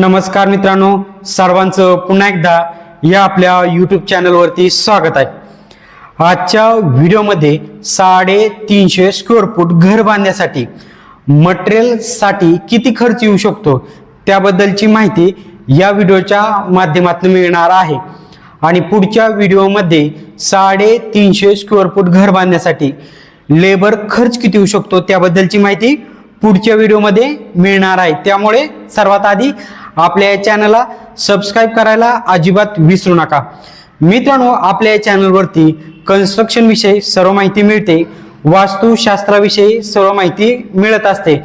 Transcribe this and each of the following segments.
नमस्कार मित्रांनो सर्वांचं पुन्हा एकदा या आपल्या यूट्यूब चॅनलवरती स्वागत आहे. आजच्या व्हिडिओमध्ये साडेतीनशे स्क्वेअर फूट घर बांधण्यासाठी मटेरियलसाठी किती खर्च येऊ शकतो त्याबद्दलची माहिती या व्हिडिओच्या माध्यमातून मिळणार आहे. आणि पुढच्या व्हिडिओमध्ये साडेतीनशे स्क्वेअर फूट घर बांधण्यासाठी लेबर खर्च किती येऊ शकतो त्याबद्दलची माहिती पुढच्या व्हिडिओमध्ये मिळणार आहे. त्यामुळे सर्वात आधी आपल्या या चॅनलला सबस्क्राईब करायला अजिबात विसरू नका. मित्रांनो आपल्या या चॅनलवरती कन्स्ट्रक्शनविषयी सर्व माहिती मिळते. वास्तुशास्त्राविषयी सर्व माहिती मिळत असते.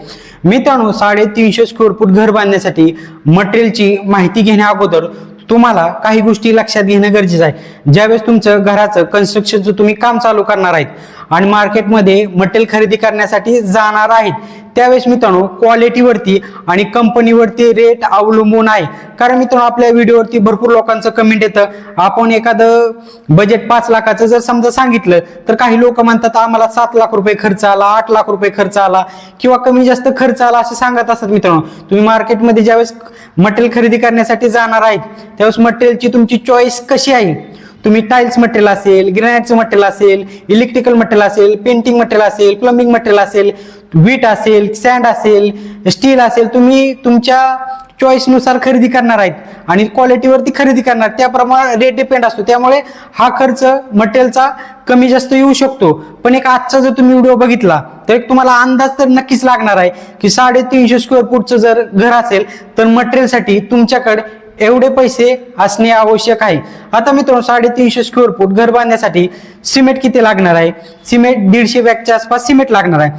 मित्रांनो साडेतीनशे स्क्वेअर फूट घर बांधण्यासाठी मटेरियलची माहिती घेण्या अगोदर तुम्हाला काही गोष्टी लक्षात घेणं गरजेचं आहे. ज्यावेळेस तुमचं घराचं कन्स्ट्रक्शनचं तुम्ही काम चालू करणार आहेत आणि मार्केटमध्ये मटेरियल खरेदी करण्यासाठी जाणार आहेत. त्यावेळेस मित्रांनो क्वालिटीवरती आणि कंपनीवरती रेट अवलंबून आहे. कारण मित्रांनो आपल्या व्हिडिओवरती भरपूर लोकांचं कमेंट येतं. आपण एखादं बजेट पाच लाखाचं जर समजा सांगितलं तर काही लोक म्हणतात आम्हाला सात लाख रुपये खर्च आला आठ लाख रुपये खर्च आला किंवा कमी जास्त खर्च आला असं सांगत असतात मित्रांनो. तुम्ही मार्केटमध्ये ज्यावेळेस मटेरियल खरेदी करण्यासाठी जाणार आहेत त्यावेळेस मटेरियलची तुमची चॉईस कशी आहे? तुम्ही टाईल्स मटेरियल असेल ग्रॅनाइटचं मटेरियल असेल इलेक्ट्रिकल मटेरियल असेल पेंटिंग मटेरियल असेल प्लंबिंग मटेरियल असेल वीट असेल सँड असेल स्टील असेल तुम्ही तुमच्या चॉईसनुसार खरेदी करणार आहेत. आणि क्वालिटीवरती खरेदी करणार. त्याप्रमाणे रेट डिपेंड असतो. त्यामुळे हा खर्च मटेरियलचा कमी जास्त येऊ शकतो. पण एक आजचा जर तुम्ही व्हिडिओ बघितला तर एक तुम्हाला अंदाज तर नक्कीच लागणार आहे की साडेतीनशे स्क्वेअर फूटचं जर घर असेल तर मटेरियलसाठी तुमच्याकडे एवढे पैसे असणे आवश्यक आहे. आता मित्रांनो साडेतीनशे स्क्वेअर फूट घर बांधण्यासाठी सिमेंट किती लागणार आहे? सिमेंट दीडशे बॅगच्या आसपास सिमेंट लागणार आहे.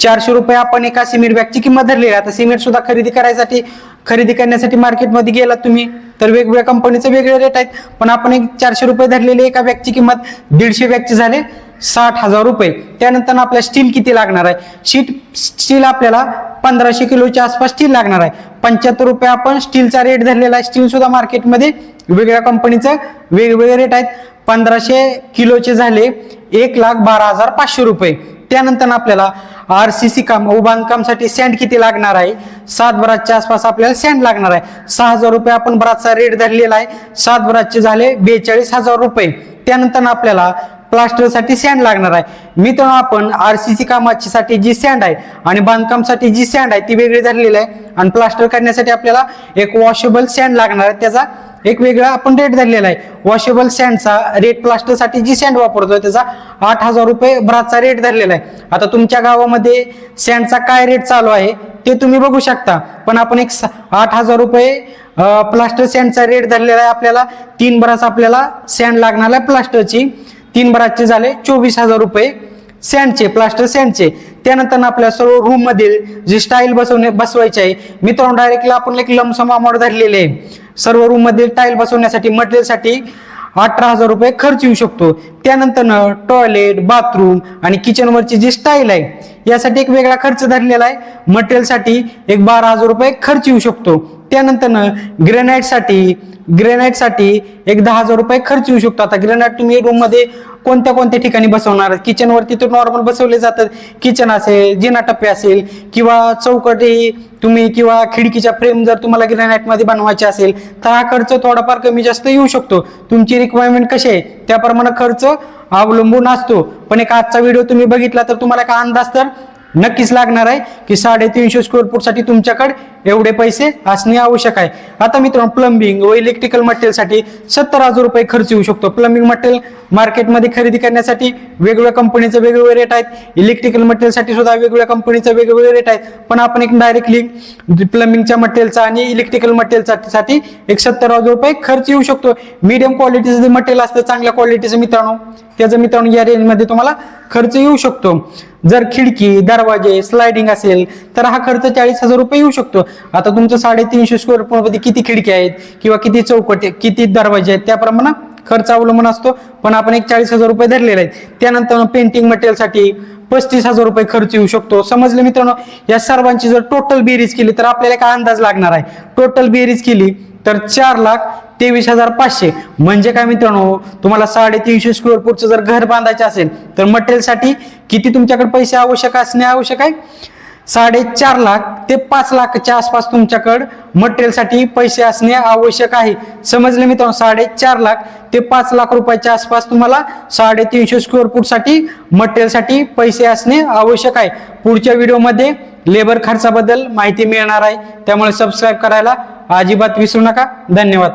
चारशे रुपये आपण एका सिमेंट बॅगची किंमत धरली आहे. आता सिमेंट सुद्धा खरेदी करायसाठी खरेदी करण्यासाठी मार्केटमध्ये गेलात तुम्ही तर वेगवेगळ्या कंपनीचे वेगळे रेट आहेत. पण आपण एक चारशे रुपये धरलेली एका बॅगची किंमत दीडशे बॅगची झाले साठ हजार रुपये. त्यानंतर आपल्या स्टील किती लागणार आहे? शीट स्टील आपल्याला पंधराशे किलोच्या आसपास स्टील लागणार आहे. पंच्याहत्तर रुपये आपण स्टीलचा रेट धरलेला आहे. स्टील सुद्धा मार्केटमध्ये वेगवेगळ्या कंपनीचं वेगवेगळे रेट आहेत. पंधराशे किलोचे झाले एक लाख बारा हजार पाचशे रुपये. त्यानंतर आपल्याला आर सी सी काम व बांधकामसाठी सँड किती लागणार आहे? सात बराजच्या आसपास आपल्याला सँड लागणार आहे. सहा हजार रुपये आपण बराचसा रेट धरलेला आहे. सात बराजचे झाले बेचाळीस हजार रुपये. त्यानंतर आपल्याला प्लास्टरसाठी सँड लागणार आहे. मित्रांनो आपण आर सी सी कामाची जी सँड आहे आणि बांधकामसाठी जी सँड आहे ती वेगळी धरलेली आहे. आणि प्लास्टर करण्यासाठी आपल्याला एक वॉशेबल सँड लागणार आहे. त्याचा एक वेगळा आपण रेट धरलेला आहे. वॉशेबल सँडचा रेट प्लास्टरसाठी जी सँड वापरतोय त्याचा आठ हजार रुपये ब्राचा रेट धरलेला आहे. आता तुमच्या गावामध्ये सँडचा काय रेट चालू आहे ते तुम्ही बघू शकता. पण आपण एक स- आठ हजार रुपये प्लास्टर सँडचा रेट धरलेला आहे. आपल्याला तीन बरास आपल्याला सँड लागणार आहे प्लास्टरची तीन बराचे झाले चोवीस हजार रुपये. सँडचे प्लास्टर सँडचे त्यानंतर आपल्या सर्व रूम मधील जी स्टाईल बसवणे बसवायची आहे मित्रांनो डायरेक्टला आपण एक लमसम अमाऊंट धरलेले आहे. सर्व रूम मधील टाईल बसवण्यासाठी मटेरियलसाठी अठरा हजार रुपये खर्च येऊ शकतो. त्यानंतर टॉयलेट बाथरूम आणि किचनवरची जी स्टाईल आहे यासाठी एक वेगळा खर्च धरलेला आहे. मटेरियलसाठी एक बारा हजार रुपये खर्च येऊ शकतो. त्यानंतर ग्रेनाईटसाठी ग्रेनाईटसाठी एक दहा हजार रुपये खर्च येऊ शकतो. आता ग्रेनाईट तुम्ही रूममध्ये कोणत्या कोणत्या ठिकाणी बसवणार किचनवरती तर नॉर्मल बसवले जातात. किचन असेल जिना टप्पे असेल किंवा चौकटी तुम्ही किंवा खिडकीच्या फ्रेम जर तुम्हाला ग्रेनाईटमध्ये बनवायचे असेल तर हा खर्च थोडाफार कमी जास्त येऊ शकतो. तुमची रिक्वायरमेंट कशी आहे? त्याप्रमाणे खर्च अवलंबून असतो. पण एक आजचा व्हिडिओ तुम्ही बघितला तर तुम्हाला काय अंदाज तर? नक्कीच लागणार आहे की साडेतीनशे स्क्वेअर फूटसाठी तुमच्याकडे एवढे पैसे असणे आवश्यक आहे. आता मित्रांनो प्लंबिंग व इलेक्ट्रिकल मटेरियलसाठी सत्तर हजार रुपये खर्च येऊ शकतो. प्लंबिंग मटेरियल मार्केटमध्ये खरेदी करण्यासाठी वेगवेगळ्या कंपनीचे वेगवेगळे रेट आहेत. इलेक्ट्रिकल मटेरियलसाठी सुद्धा वेगवेगळ्या कंपनीचे वेगवेगळे रेट आहेत. पण आपण एक डायरेक्टली प्लंबिंगच्या मटेरियलचा आणि इलेक्ट्रिकल मटेरियलसाठी एक सत्तर हजार रुपये खर्च येऊ शकतो. मीडियम क्वालिटीचं जे मटेरियल असतं चांगल्या क्वालिटीचं मित्रांनो त्याचं मित्रांनो या रेंजमध्ये तुम्हाला खर्च येऊ शकतो. जर खिडकी दरवाजे स्लायडिंग असेल तर हा खर्च चाळीस हजार रुपये येऊ शकतो. आता तुमचं साडेतीनशे स्क्वेअर फूटमध्ये किती खिडकी आहेत किंवा किती चौकट किती दरवाजे आहेत त्याप्रमाणे खर्च अवलंबून असतो. पण आपण एक चाळीस हजार रुपये धरलेले आहेत. त्यानंतर पेंटिंग मटेरियलसाठी पस्तीस हजार रुपये खर्च येऊ शकतो. समजलं मित्रांनो? या सर्वांची जर टोटल बेरीज केली तर आपल्याला काय अंदाज लागणार आहे. टोटल बेरीज केली तर चार लाख तेवीस हजार पाचशे. म्हणजे काय मित्रांनो? तुम्हाला साडेतीनशे स्क्वेअर फूटचं जर घर बांधायचं असेल तर मटेरियलसाठी किती तुमच्याकडे पैसे आवश्यक असणे आवश्यक आहे? साडेचार लाख ते पाच लाखच्या आसपास तुमच्याकडं मटेरियलसाठी पैसे असणे आवश्यक आहे. समजले मित्रांनो? साडेचार लाख ते पाच लाख रुपयाच्या आसपास तुम्हाला साडेतीनशे स्क्वेअर फूटसाठी मटेरियलसाठी पैसे असणे आवश्यक आहे. पुढच्या व्हिडिओमध्ये लेबर खर्चाबद्दल माहिती मिळणार आहे. त्यामुळे सबस्क्राईब करायला अजिबात विसरू नका. धन्यवाद.